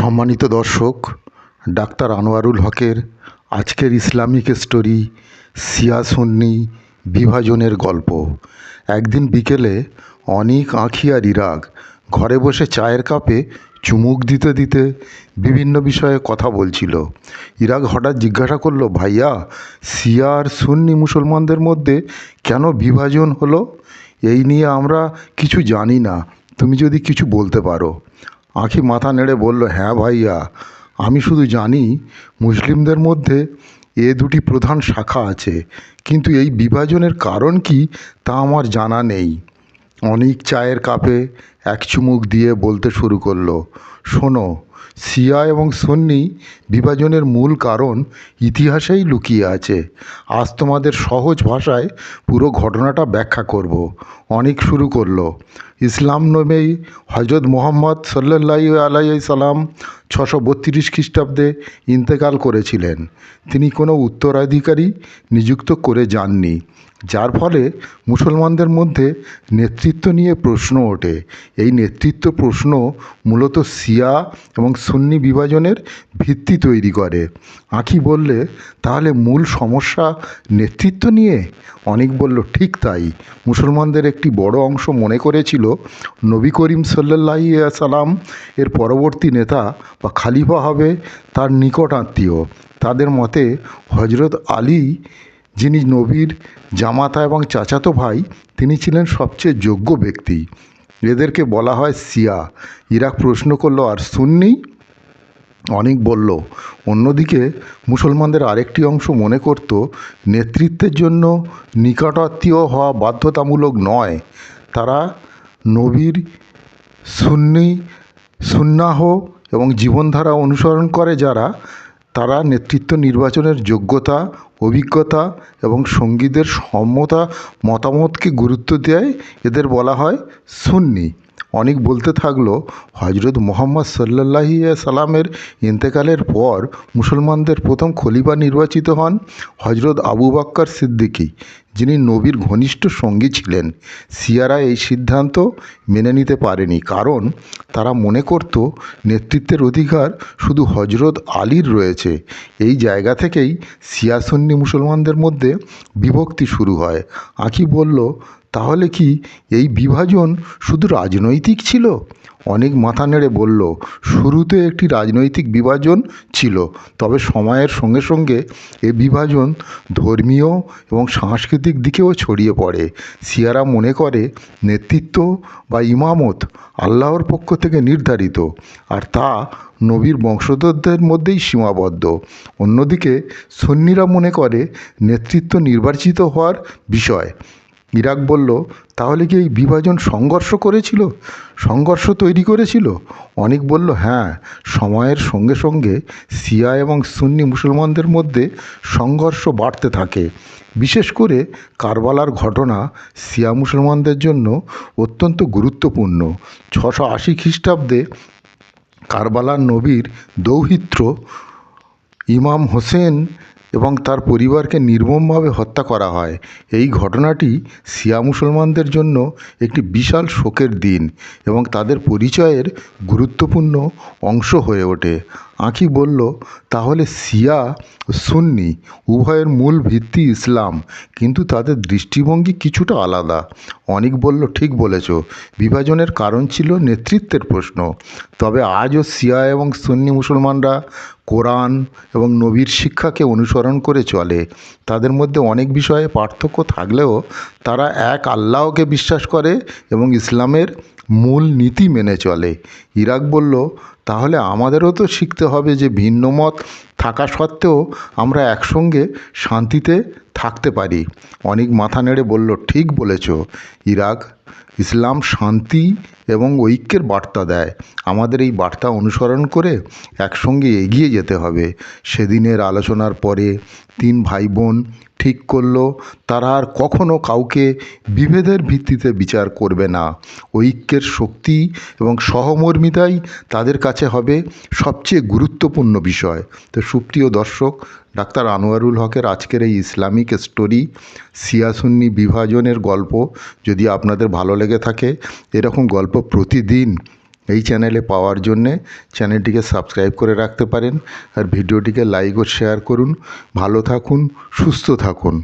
সম্মানিত দর্শক, ডাক্তার আনোয়ারুল হকের আজকের ইসলামিক স্টোরি শিয়া সুন্নি বিভাজনের গল্প। একদিন বিকেলে অনেক আঁখি আর ইরাক ঘরে বসে চায়ের কাপে চুমুক দিতে দিতে বিভিন্ন বিষয়ে কথা বলছিল। ইরাক হঠাৎ জিজ্ঞাসা করল, ভাইয়া শিয়া আর সুন্নি মুসলমানদের মধ্যে কেন বিভাজন হলো? এই নিয়ে আমরা কিছু জানি না। তুমি যদি কিছু বলতে পারো। আঁখি মাথা নেড়ে বলল হ্যাঁ ভাইয়া, আমি শুধু জানি মুসলিমদের মধ্যে এ দুটি প্রধান শাখা আছে, কিন্তু এই বিভাজনের কারণ কী তা আমার জানা নেই। অনেক চায়ের কাপে এক চুমুক দিয়ে বলতে শুরু করল, শোনো শিয়া এবং সুন্নি বিভাজনের মূল কারণ ইতিহাসেই লুকিয়ে আছে। আজ তোমাদের সহজ ভাষায় পুরো ঘটনাটা ব্যাখ্যা করব। অনেক শুরু করল, ইসলাম নবেই হজরত মোহাম্মদ সাল্লাই আলাই সালাম ছশো বত্রিশ খ্রিস্টাব্দে ইন্তেকাল করেছিলেন। তিনি কোনো উত্তরাধিকারী নিযুক্ত করে যাননি, যার ফলে মুসলমানদের মধ্যে নেতৃত্ব নিয়ে প্রশ্ন ওঠে। এই নেতৃত্ব প্রশ্ন মূলত শিয়া এবং সুন্নি বিভাজনের ভিত্তি তৈরি করে। আঁখি বললে, তাহলে মূল সমস্যা নেতৃত্ব নিয়ে? অনেক বলল, ঠিক তাই। মুসলমানদের একটি বড় অংশ মনে করেছিল নবী করিম সাল্লাহ সালাম এর পরবর্তী নেতা বা খালিফা হবে তার নিকট আত্মীয়। তাদের মতে হজরত আলী, যিনি নবীর জামাতা এবং চাচাতো ভাই, তিনি ছিলেন সবচেয়ে যোগ্য ব্যক্তি। এদেরকে বলা হয় সিয়া ইরাক প্রশ্ন করল, আর সুন্নি? অনেক বলল, অন্যদিকে মুসলমানদের আরেকটি অংশ মনে করত, নেতৃত্বের জন্য নিকটাত্মীয় হওয়া বাধ্যতামূলক নয়। তারা নবীর সুন্নি, সুন্নাহ এবং জীবনধারা অনুসরণ করে যারা তারা নেতৃত্ব নির্বাচনের যোগ্যতা, অভিজ্ঞতা এবং সঙ্গীদের সমতা, মতামতকে গুরুত্ব দেয়, এদের বলা হয় সুন্নি। অনেক বলতে থাকল হজরত মোহাম্মদ সাল্লাহি সালামের ইন্তেকালের পর মুসলমানদের প্রথম খলিফা নির্বাচিত হন হজরত আবু বাক্কর সিদ্দিকী, যিনি নবীর ঘনিষ্ঠ সঙ্গী ছিলেন। সিয়ারা এই সিদ্ধান্ত মেনে নিতে পারেনি, কারণ তারা মনে করত নেতৃত্বের অধিকার শুধু হজরত আলীর রয়েছে। এই জায়গা থেকেই সিয়াসন্নি মুসলমানদের মধ্যে বিভক্তি শুরু হয়। আঁকি বলল তাহলে কি এই বিভাজন শুধু রাজনৈতিক ছিল? অনেক মাথা নেড়ে বলল, শুরুতে একটি রাজনৈতিক বিভাজন ছিল, তবে সময়ের সঙ্গে সঙ্গে এ বিভাজন ধর্মীয় এবং সাংস্কৃতিক দিকেও ছড়িয়ে পড়ে। সিয়ারা মনে করে, নেতৃত্ব বা ইমামত আল্লাহর পক্ষ থেকে নির্ধারিত, আর তা নবীর বংশধরদের মধ্যেই সীমাবদ্ধ। অন্যদিকে সন্নিরা মনে করে, নেতৃত্ব নির্বাচিত হওয়ার বিষয়। ইরাক বলল, তাহলে কি এই বিভাজন সংঘর্ষ করেছিল? সংঘর্ষ তৈরি করেছিল? অনেক বলল হ্যাঁ সময়ের সঙ্গে সঙ্গে সিয়া এবং সুন্নি মুসলমানদের মধ্যে সংঘর্ষ বাড়তে থাকে। বিশেষ করে কারবালার ঘটনা সিয়া মুসলমানদের জন্য অত্যন্ত গুরুত্বপূর্ণ। ছশো আশি খ্রিস্টাব্দে কারবালার নবীর দৌহিত্র ইমাম হোসেন এবং তার পরিবারকে নির্মমভাবে হত্যা করা হয়। এই ঘটনাটি শিয়া মুসলমানদের জন্য একটি বিশাল শোকের দিন এবং তাদের পরিচয়ের গুরুত্বপূর্ণ অংশ হয়ে ওঠে। আঁখি বলল, তাহলে শিয়া, সুন্নি, উভয়ের মূল ভিত্তি ইসলাম, কিন্তু তাদের দৃষ্টিভঙ্গি কিছুটা আলাদা। অনেক বলল, ঠিক বলেছ। বিভাজনের কারণ ছিল নেতৃত্বের প্রশ্ন। তবে আজও শিয়া এবং সুন্নি মুসলমানরা কোরআন এবং নবীর শিক্ষাকে অনুসরণ করে চলে। তাদের মধ্যে অনেক বিষয়ে পার্থক্য থাকলেও তারা এক আল্লাহকে বিশ্বাস করে এবং ইসলামের মূল নীতি মেনে চলে। ইরাক বলল, তাহলে আমাদেরও তো শিখতে হবে যে ভিন্ন মত থাকা সত্ত্বেও আমরা একসঙ্গে শান্তিতে থাকতে পারি। অনেক মাথা নেড়ে বলল, ঠিক বলেছ। ইরাক ইসলাম শান্তি এবং ঐক্যের বার্তা দেয়। আমাদের এই বার্তা অনুসরণ করে একসঙ্গে এগিয়ে যেতে হবে। সেদিনের আলোচনার পরে তিন ভাই বোন ঠিক করল, তারা আর কখনও কাউকে বিভেদের ভিত্তিতে বিচার করবে না। ঐক্যের শক্তি এবং সহমর্মিতাই তাদের কাছে হবে সবচেয়ে গুরুত্বপূর্ণ বিষয়। তো সুপ্রিয় দর্শক, ডাক্তার আনোয়ারুল হকের আজকের এই ইসলামিক স্টোরি, সিয়াসুন্নি বিভাজনের গল্প, যদি আপনাদের ভালো লেগে থাকে। এরকম গল্প প্রতিদিন এই চ্যানেলে পাওয়ার জন্যে চ্যানেলটিকে সাবস্ক্রাইব করে রাখতে পারেন। আর ভিডিওটিকে লাইক ও শেয়ার করুন। ভালো থাকুন, সুস্থ থাকুন।